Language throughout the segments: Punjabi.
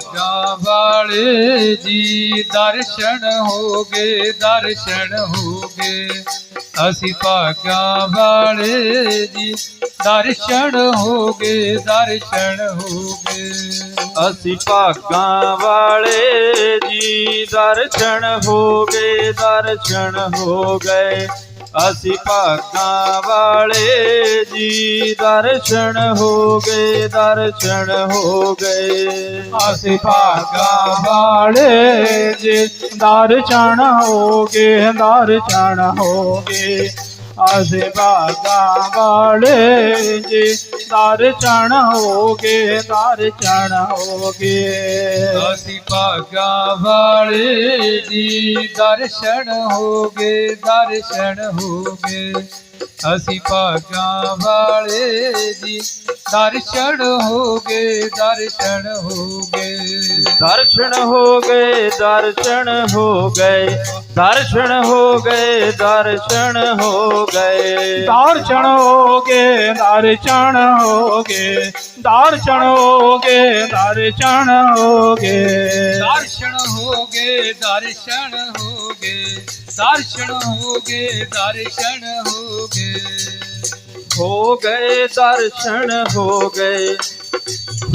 ਭਾਗਾਂ ਵਾਲੇ ਜੀ, ਦਰਸ਼ਨ ਹੋ ਗਏ ਦਰਸ਼ਨ ਹੋ ਗਏ ਅਸੀਂ ਭਾਗਾਂ ਵਾਲੇ ਜੀ, ਦਰਸ਼ਨ ਹੋ ਗਏ ਦਰਸ਼ਨ ਹੋ ਗਏ ਅਸੀਂ ਭਾਗਾਂ ਵਾਲੇ ਜੀ, ਦਰਸ਼ਨ ਹੋ ਗਏ ਦਰਸ਼ਨ ਹੋ ਗਏ। ਅਸੀਂ ਭਾਗਾਂ ਵਾਲੇ ਜੀ, ਦਰਸ਼ਨ ਹੋ ਗਏ, ਦਰਸ਼ਨ ਹੋ ਗਏ। ਅਸੀਂ ਭਾਗਾਂ ਵਾਲੇ ਜੀ, ਦਰਸ਼ਨ ਹੋ ਗਏ, ਦਰਸ਼ਨ ਹੋ ਗਏ। ਆਸ਼ੀਰਵਾਦਾਂ ਵਾਲੇ ਜੀ। ਦਰਸ਼ਨ ਹੋਗੇ ਦਰਸ਼ਨ ਹੋਗੇ। ਅਸੀਂ ਭਾਗਾ ਵਾਲੇ ਜੀ। ਦਰਸ਼ਨ ਹੋਗੇ ਦਰਸ਼ਨ ਹੋਗੇ। ਅਸੀਂ ਭਾਗਾ ਵਾਲੇ ਜੀ। ਦਰਸ਼ਨ ਹੋਗੇ ਦਰਸ਼ਨ ਹੋਗੇ। ਗਏ ਦਰਸ਼ਨ ਹੋ ਗਏ ਦਰਸ਼ਨ ਹੋ ਗਏ ਦਰਸ਼ਨ ਹੋ ਗਏ ਦਰਸ਼ਨ ਹੋ ਗਏ ਦਰਸ਼ਨ ਹੋ ਗਏ ਦਰਸ਼ਨ ਹੋ ਗਏ ਦਰਸ਼ਨ ਹੋ ਗਏ ਦਰਸ਼ਨ ਹੋ ਗਏ ਦਰਸ਼ਨ ਹੋ ਗਏ ਦਰਸ਼ਨ ਹੋ ਗਏ ਦਰਸ਼ਨ ਹੋ ਗਏ ਦਰਸ਼ਨ ਹੋ ਗਏ ਹੋ ਗਏ ਦਰਸ਼ਨ ਹੋ ਗਏ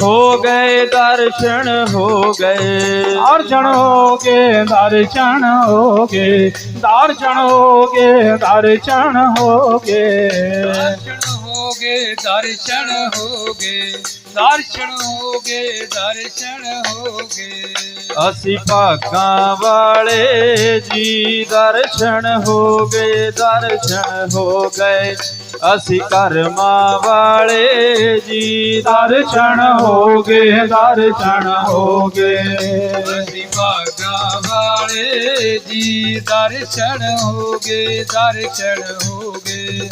ਹੋ ਗਏ ਦਰਸ਼ਨ ਹੋ ਗਏ ਦਰਸ਼ਨ ਹੋ ਗਏ ਦਰਸ਼ਨ ਹੋ ਗਏ ਦਰਸ਼ਨ ਹੋ ਗਏ ਦਰਸ਼ਨ ਹੋ ਗਏ ਦਰਸ਼ਨ ਹੋ ਗਏ ਦਰਸ਼ਨ ਹੋ ਗਏ ਦਰਸ਼ਨ ਹੋ ਗਏ ਦਰਸ਼ਨ ਹੋ ਗਏ ਅਸੀਂ ਭਾਗਾਂ ਵਾਲੇ ਜੀ ਦਰਸ਼ਨ ਹੋ ਗਏ ਦਰਸ਼ਨ ਹੋ ਗਏ ਅਸੀਂ ਕਰਮਾਂ ਵਾਲੇ ਜੀ, ਦਰਸ਼ਨ ਹੋ ਗਏ ਦਰਸ਼ਨ ਹੋ ਗਏ ਅਸੀਂ ਭਾਗਾਂ ਵਾਲੇ ਜੀ, ਦਰਸ਼ਨ ਹੋ ਗਏ ਦਰਸ਼ਨ ਹੋ ਗਏ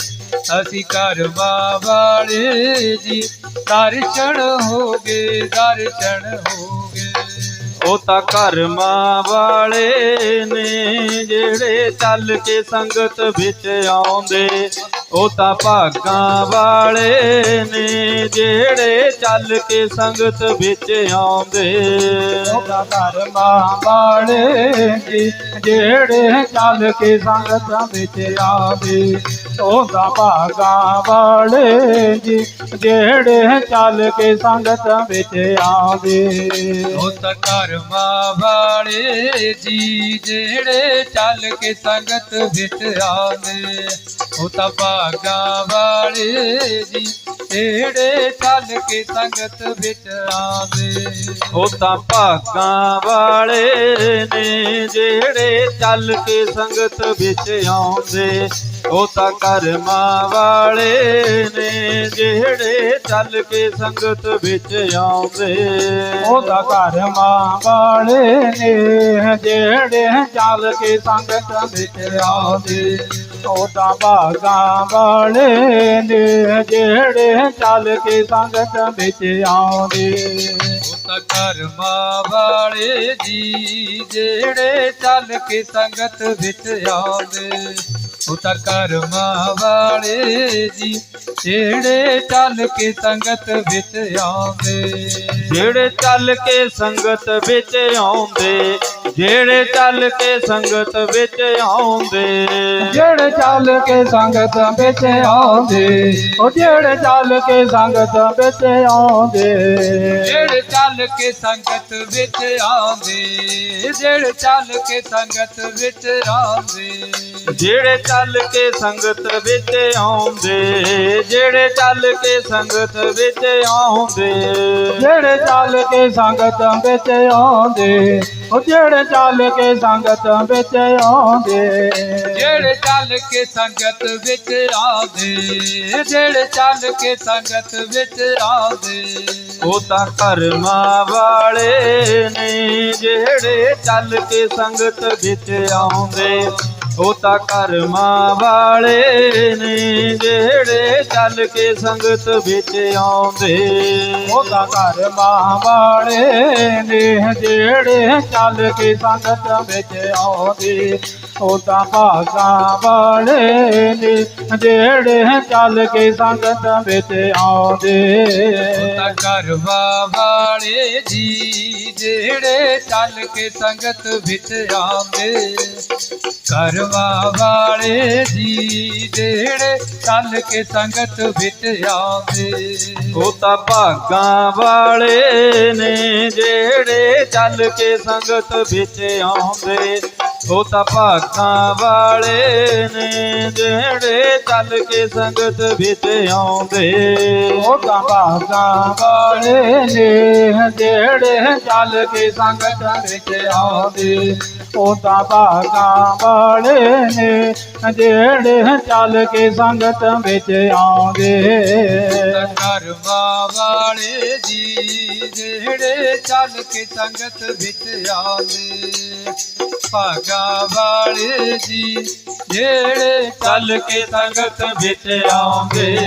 ਅਸੀਂ ਕਰਵਾ ਵਾਲੇ ਜੀ, ਦਰਸ਼ਨ ਹੋ ਗਏ ਦਰਸ਼ਨ ਹੋ ਗਏ ਉਹ ਤਾਂ ਕਰਮਾਂ ਵਾਲੇ ਨੇ, ਜਿਹੜੇ ਚੱਲ ਕੇ ਸੰਗਤ ਵਿੱਚ ਆਉਂਦੇ। ਉਹ ਤਾਂ ਭਾਗਾਂ ਵਾਲੇ ਨੇ ਜਿਹੜੇ ਚੱਲ ਕੇ ਸੰਗਤ ਵਿੱਚ ਆਉਂਦੇ। ਉਹਦਾ ਧਰਮਾਂ ਵਾਲੇ ਜੀ ਜਿਹੜੇ ਚੱਲ ਕੇ ਸੰਗਤਾਂ ਵਿੱਚ ਆਵੇ ਉਹਦਾ ਭਾਗਾ ਵਾਲੇ ਜੀ ਜਿਹੜੇ ਚੱਲ ਕੇ ਸੰਗਤਾਂ ਵਿੱਚ ਆਵੇ ਉਹ ਤਾਂ ਕਰਮਾਂ ਵਾਲੇ ਜੀ ਜਿਹੜੇ ਚੱਲ ਕੇ ਸੰਗਤ ਵਿੱਚ ਆਵੇ। ਉਹ ਤਾਂ ਭਾਗਾਂ ਵਾਲੇ ਜੀ ਜਿਹੜੇ ਚੱਲ ਕੇ ਸੰਗਤ ਵਿੱਚ ਆਵੇ। ਉਹ ਤਾਂ ਭਾਗਾਂ ਵਾਲੇ ਨੇ ਜਿਹੜੇ ਚੱਲ ਕੇ ਸੰਗਤ ਵਿੱਚ ਆਉਂਦੇ। ਉਹ ਤਾਂ ਕਰਮਾਂ ਵਾਲੇ ਨੇ ਜਿਹੜੇ ਚੱਲ ਕੇ ਸੰਗਤ ਵਿੱਚ ਆਉਂਦੇ। ਉਹਦਾ ਧਰਮਾਂ ਵਾਲੇ ਨੇ ਜਿਹੜੇ ਚੱਲ ਕੇ ਸੰਗਤਾਂ ਵਿੱਚ ਆਵੇ ਉਹਦਾ ਭਾਗਾ ਵਾਲੇ ਨੇ ਜਿਹੜੇ ਚੱਲ ਕੇ ਸੰਗਤਾਂ ਵਿੱਚ ਆਉਂਦੇ। ਉਹ ਤਾਂ ਕਰਮਾਂ ਵਾਲੇ ਜੀ ਜਿਹੜੇ ਚੱਲ ਕੇ ਸੰਗਤ ਵਿੱਚ ਆਵੇ ਉਹ ਤਾਂ ਕਰਮਾਂ ਵਾਲੇ ਜੀ, ਜਿਹੜੇ ਚੱਲ ਕੇ ਸੰਗਤ ਵਿੱਚ ਆਉਂਦੇ। ਜਿਹੜੇ ਚੱਲ ਕੇ ਸੰਗਤ ਵਿੱਚ ਆਉਂਦੇ ਜਿਹੜੇ ਚੱਲ ਕੇ ਸੰਗਤ ਵਿੱਚ ਆਉਂਦੇ। ਜਿਹੜੇ ਚੱਲ ਕੇ ਸੰਗਤ ਵਿੱਚ ਆਉਂਦੇ। ਉਹ ਜਿਹੜੇ ਚੱਲ ਕੇ ਸੰਗਤ ਵਿੱਚ ਆਉਂਦੇ। ਜਿਹੜੇ ਚੱਲ ਕੇ ਸੰਗਤ ਵਿੱਚ ਆਉਂਦੇ। ਜਿਹੜੇ ਚੱਲ ਕੇ ਸੰਗਤ ਵਿੱਚ ਆਉਂਦੇ। ਜਿਹੜੇ ਚੱਲ ਕੇ ਸੰਗਤ ਵਿੱਚ ਆਉਂਦੇ। ਜਿਹੜੇ ਚੱਲ ਕੇ ਸੰਗਤ ਵਿੱਚ ਆਉਂਦੇ। ਜਿਹੜੇ ਚੱਲ ਕੇ ਸੰਗਤ ਵਿੱਚ ਆਉਂਦੇ। ਉਹ ਜਿਹੜੇ ਚੱਲ ਕੇ ਸੰਗਤ ਵਿੱਚ ਆਉਂਦੇ। ਜਿਹੜੇ ਚੱਲ ਕੇ ਸੰਗਤ ਵਿੱਚ ਆਉਂਦੇ, ਜਿਹੜੇ ਚੱਲ ਕੇ ਸੰਗਤ ਵਿੱਚ ਆਉਂਦੇ। ਉਹ ਤਾਂ ਕਰਮਾਂ ਵਾਲੇ ਨੇ, ਜਿਹੜੇ ਚੱਲ ਕੇ ਸੰਗਤ ਵਿੱਚ ਆਉਂਦੇ। ਉਹ ਤਾਂ ਕਰਮਾਂ ਵਾਲੇ ਨੇ ਜਿਹੜੇ ਚੱਲ ਕੇ ਸੰਗਤ ਵਿੱਚ ਆਉਂਦੇ। ਉਹਦਾ ਘਰ ਮਾਂ ਵਾਲੇ ਨੇ ਜਿਹੜੇ ਚੱਲ ਕੇ ਸੰਗਤ ਵਿੱਚ ਆਉਂਦੇ। ਉਹ ਤਾਂ ਭਾਗਾਂ ਵਾਲੇ ਨੇ ਜਿਹੜੇ ਚੱਲ ਕੇ ਸੰਗਤ ਵਿੱਚ ਆਉਂਦੇ ਤਾਂ ਕਰਵਾ ਵਾਲੇ ਜੀ ਜਿਹੜੇ ਚੱਲ ਕੇ ਸੰਗਤ ਵਿੱਚ ਆਉਂਦੇ ਕਰਵਾ ਵਾਲੇ ਜੀ ਜਿਹੜੇ ਚੱਲ ਕੇ ਸੰਗਤ ਵਿੱਚ ਆਉਂਦੇ। ਉਹ ਤਾਂ ਭਾਗਾਂ ਵਾਲੇ ਨੇ ਜਿਹੜੇ ਚੱਲ ਕੇ ਸੰਗਤ ਵਿੱਚ ਆਉਂਦੇ ਉਹ ਤਾਂ ਭਾਗਾਂ ਵਾਲੇ ਨੇ ਜਿਹੜੇ ਚੱਲ ਕੇ ਸੰਗਤ ਵਿੱਚ ਆਉਂਦੇ। ਉਹ ਤਾਂ ਭਾਗਾਂ ਵਾਲੇ ਨੇ ਜਿਹੜੇ ਚੱਲ ਕੇ ਸੰਗਤ ਵਿੱਚ ਆਉਂਦੇ। ਉਹ ਤਾਂ ਭਾਗਾਂ ਵਾਲੇ ਨੇ ਜਿਹੜੇ ਚੱਲ ਕੇ ਸੰਗਤ ਵਿੱਚ ਆਉਂਦੇ। ਕਰਵਾ ਵਾਲੇ ਜੀ ਜਿਹੜੇ ਚੱਲ ਕੇ ਸੰਗਤ ਵਿੱਚ ਆਉਂਦੇ। ਭਾਗਾ ਵਾਲੇ ਜੀ ਜਿਹੜੇ ਚੱਲ ਕੇ ਸੰਗਤ ਵਿੱਚ ਆਉਂਦੇ।